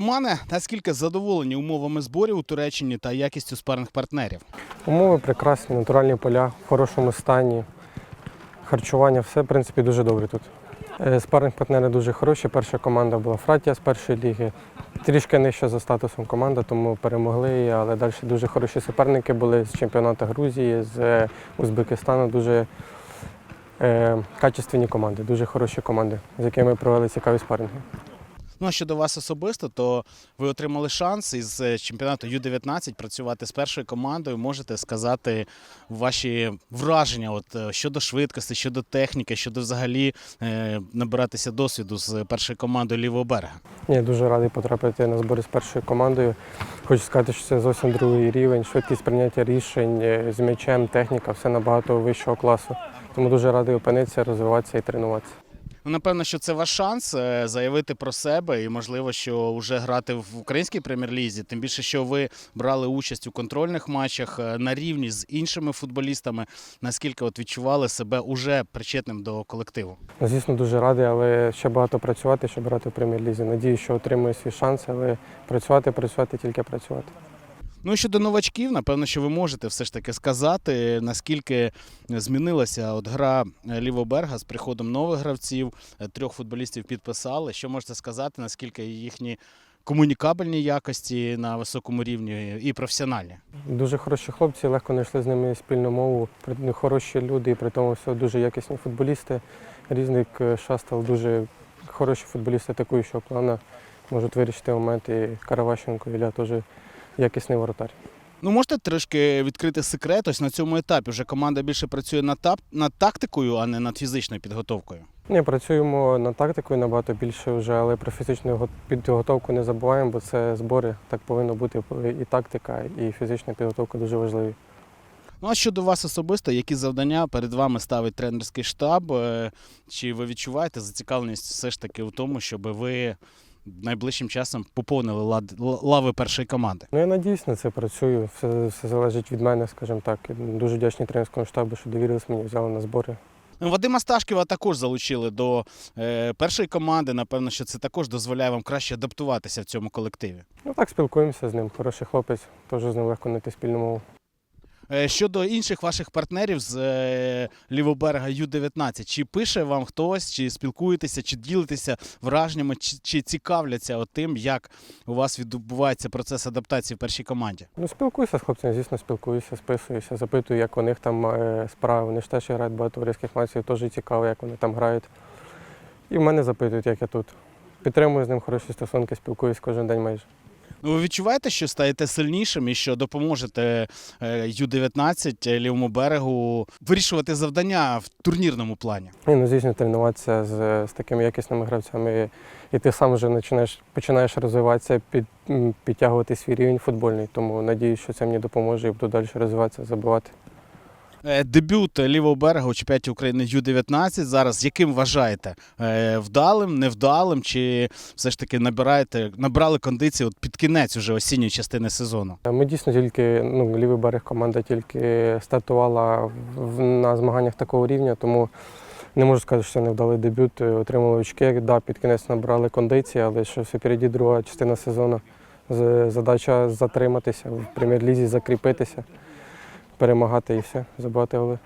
Романе, наскільки задоволені умовами зборів у Туреччині та якістю спарних партнерів? Умови прекрасні, натуральні поля в хорошому стані. Харчування, все, в принципі, дуже добре тут. Е, Спаринг партнери дуже хороші. Перша команда була Фратія з першої ліги. Трішки нижче за статусом команда, тому перемогли але далі дуже хороші суперники були з чемпіонату Грузії, з е, Узбекистану. Дуже е, качественні команди, дуже хороші команди, з якими провели цікаві спаринги. Ну а щодо вас особисто, то ви отримали шанс із е, чемпіонату Ю-19 працювати з першою командою. Можете сказати ваші враження от, е, щодо швидкості, щодо техніки, щодо взагалі е, набиратися досвіду з першою командою лівого берега. Я дуже радий потрапити на збори з першою командою. Хочу сказати, що це зовсім другий рівень, швидкість прийняття рішень з м'ячем, техніка, все набагато вищого класу. Тому дуже радий опинитися, розвиватися і тренуватися. Ну, напевно, що це ваш шанс е, заявити про себе і, можливо, що вже грати в українській прем'єр-лізі. Тим більше, що ви брали участь у контрольних матчах е, на рівні з іншими футболістами. Наскільки от відчували себе уже причетним до колективу? Ну, Звісно, дуже радий, але ще багато працювати, щоб грати в прем'єр-лізі. Надію, що отримую свій шанс, але працювати, працювати, тільки працювати. Ну щодо новачків, напевно, що ви можете все ж таки сказати, наскільки змінилася от гра Лівоберга з приходом нових гравців. Е, Трьох футболістів підписали. Що можете сказати, наскільки їхні комунікабельні якості на високому рівні і професіональні? Дуже хороші хлопці, легко знайшли з ними спільну мову. При- Хороші люди, і при тому все дуже якісні футболісти. Різник е, Шастал дуже хороші футболісти атакуючого плану. Можуть вирішити моменти. І Караващенко Ілля теж якісний воротар. Ну, можете трошки відкрити секрет. Ось на цьому етапі вже команда більше працює над, тап... над тактикою, а не над фізичною підготовкою. Ні, працюємо над тактикою набагато більше вже, але про фізичну підготовку не забуваємо, бо це збори. Так повинно бути і тактика, і фізична підготовка дуже важливі. Ну а щодо вас особисто, які завдання перед вами ставить тренерський штаб? Е, Чи ви відчуваєте зацікавленість все ж таки у тому, щоб ви найближчим часом поповнили лад- лави першої команди? Ну я надіюсь на це працюю. Все, все залежить від мене, скажімо так. Дуже вдячний тренерському штабу, що довірились мені, взяли на збори. Вадима Сташківа також залучили до е, першої команди. Напевно, що це також дозволяє вам краще адаптуватися в цьому колективі. Ну так спілкуємося з ним. Хороший хлопець, теж з ним легко знайти спільну мову. Е, Щодо інших ваших партнерів з е, лівоберега Ю-19, чи пише вам хтось, чи спілкуєтеся, чи ділитеся враженнями, чи, чи цікавляться тим, як у вас відбувається процес адаптації в першій команді? Ну, спілкуюся з хлопцями, звісно, спілкуюся, списуюся, запитую, як у них там е, справи. Вони ж теж грають багато товариських матчів, теж цікаво, як вони там грають. І в мене запитують, як я тут. Підтримую з ним хороші стосунки, спілкуюсь кожен день майже. Ну, ви відчуваєте, що стаєте сильнішим і що допоможете е, Ю-19 е, лівому берегу вирішувати завдання в турнірному плані? Ні, ну, звісно, тренуватися з, з такими якісними гравцями. І ти сам вже починаєш, починаєш розвиватися, під, підтягувати свій рівень футбольний. Тому надію, що це мені допоможе і буду далі розвиватися, забивати. Е, Дебют лівого берега у чемпіонаті України Ю-19 зараз яким вважаєте? Е, Вдалим, невдалим, чи все ж таки набираєте, набрали кондиції от під кінець уже осінньої частини сезону? Ми дійсно тільки, ну, лівий берег команда тільки стартувала на змаганнях такого рівня, тому не можу сказати, що це невдалий дебют. Е, Отримали очки, да, під кінець набрали кондиції, але що впереді друга частина сезону. Задача затриматися в прем'єр-лізі, закріпитися, перемагати і все, забивати голи.